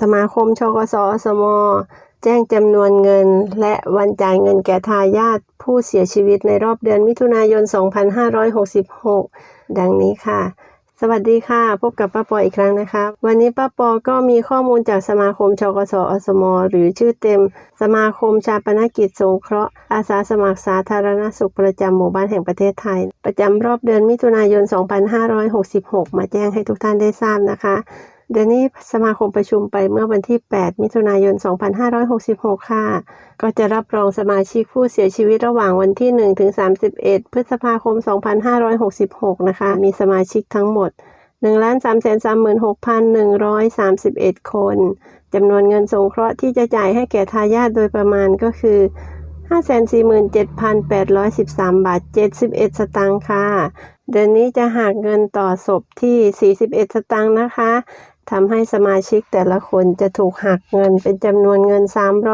สมาคมชกสอสม แจ้งจำนวนเงิน และวันจ่ายเงินแก่ทายาทผู้เสียชีวิตในรอบเดือนมิถุนายน 2566 ดังนี้ค่ะ สวัสดีค่ะ พบกับป้าปออีกครั้งนะคะ วันนี้ป้าปอก็มีข้อมูลจากสมาคมชกสอสม หรือชื่อเต็ม สมาคมชาปนกิจสงเคราะห์อาสาสมัครสาธารณสุขประจำหมู่บ้านแห่งประเทศไทย ประจำรอบเดือนมิถุนายน 2566 มาแจ้งให้ทุกท่านได้ทราบนะคะ เดือนนี้สมาคมประชุมไปเมื่อวันที่ 8 มิถุนายน 2566 ค่ะ ก็จะรับรองสมาชิกผู้เสียชีวิตระหว่างวันที่ 1 ถึง 31 พฤษภาคม 2566 นะคะ มีสมาชิกทั้งหมด 1,336,131 คนจำนวนเงินสงเคราะห์ที่จะจ่ายให้แก่ทายาทโดยประมาณก็คือ 547,813 บาท 71 สตางค์ค่ะเดือนนี้จะหักเงินต่อศพที่ 41 สตางค์นะคะ ทำให้สมาชิกแต่ละคนจะถูกหักเงินเป็นจำนวนเงิน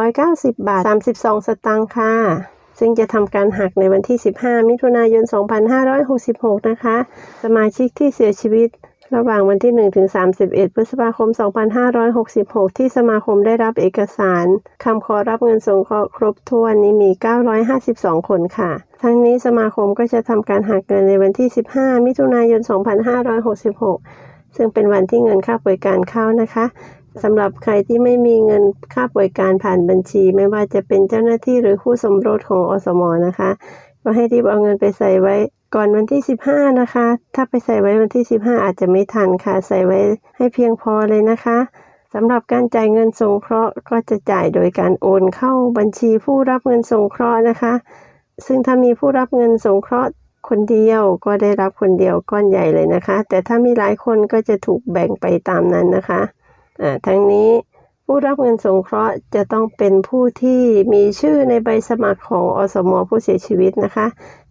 390 บาท 32 สตางค์ค่ะ ซึ่งจะทำการหักในวันที่ 15 มิถุนายน 2566 นะคะ สมาชิกที่เสียชีวิตระหว่างวันที่ 1 ถึง 31 พฤษภาคม 2566 ที่สมาคมได้รับเอกสารคำขอรับเงินสงเคราะห์ครบถ้วนนี้มี 952 คนค่ะ ทั้งนี้สมาคมก็จะทำการหักเงินในวันที่ 15 มิถุนายน 2566 ซึ่งเป็นวันที่เงินค่าบริการเข้านะคะสำหรับใครที่ไม่มีเงินค่าบริการผ่านบัญชี ไม่ว่าจะเป็นเจ้าหน้าที่หรือคู่สมรสของอสมนะคะ ก็ให้รีบเอาเงินไปใส่ไว้ก่อนวันที่ 15 นะคะ ถ้าไปใส่ไว้วันที่ 15 อาจจะไม่ทันค่ะ ใส่ไว้ให้เพียงพอเลยนะคะสำหรับการจ่ายเงินสงเคราะห์ก็จะจ่ายโดยการโอนเข้าบัญชีผู้รับเงินสงเคราะห์นะคะ ซึ่งถ้ามีผู้รับเงินสงเคราะห์ คนเดียวก็ได้รับคนเดียวก้อนใหญ่เลยนะคะ แต่ถ้ามีหลายคนก็จะถูกแบ่งไปตามนั้นนะคะอ่าทั้งนี้ผู้รับเงินสงเคราะห์จะต้องเป็นผู้ที่มีชื่อในใบสมัครของอสมผู้เสียชีวิตนะคะ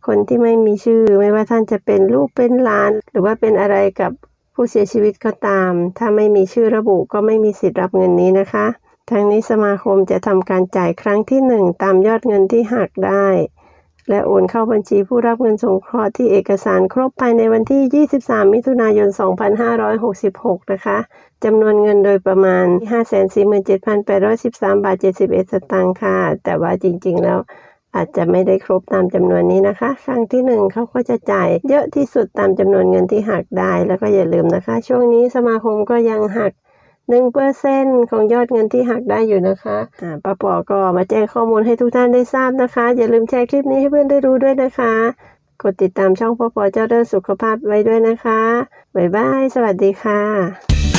คนที่ไม่มีชื่อไม่ว่าท่านจะเป็นลูกเป็นหลาน หรือว่าเป็นอะไรกับผู้เสียชีวิตก็ตาม ถ้าไม่มีชื่อระบุก็ไม่มีสิทธิ์รับเงินนี้นะคะทางนี้สมาคมจะทำการจ่ายครั้งที่ 1 ตามยอดเงินที่หักได้ และโอนเข้าบัญชีผู้รับเงินสงเคราะห์ที่เอกสารครบภายในวันที่ 23 มิถุนายน 2566 นะคะจำนวนเงินโดยประมาณ 547,813 บาท 71 สตางค์ค่ะ แต่ว่าจริงๆแล้วอาจจะไม่ได้ครบตามจำนวนนี้นะคะ ครั้งที่หนึ่งเขาก็จะจ่ายเยอะที่สุดตามจำนวนเงินที่หักได้ แล้วก็อย่าลืมนะคะ ช่วงนี้สมาคมก็ยังหัก หนึ่งเปอร์เซ็นของยอดเงินที่หักได้อยู่นะคะอ่าป้าปอก็มาแจ้งข้อมูลให้ทุกท่านได้ทราบนะคะ อย่าลืมแชร์คลิปนี้ให้เพื่อนได้รู้ด้วยนะคะ กดติดตามช่องป้าปอเจ้าเรื่องสุขภาพไว้ด้วยนะคะ บ๊ายบาย สวัสดีค่ะ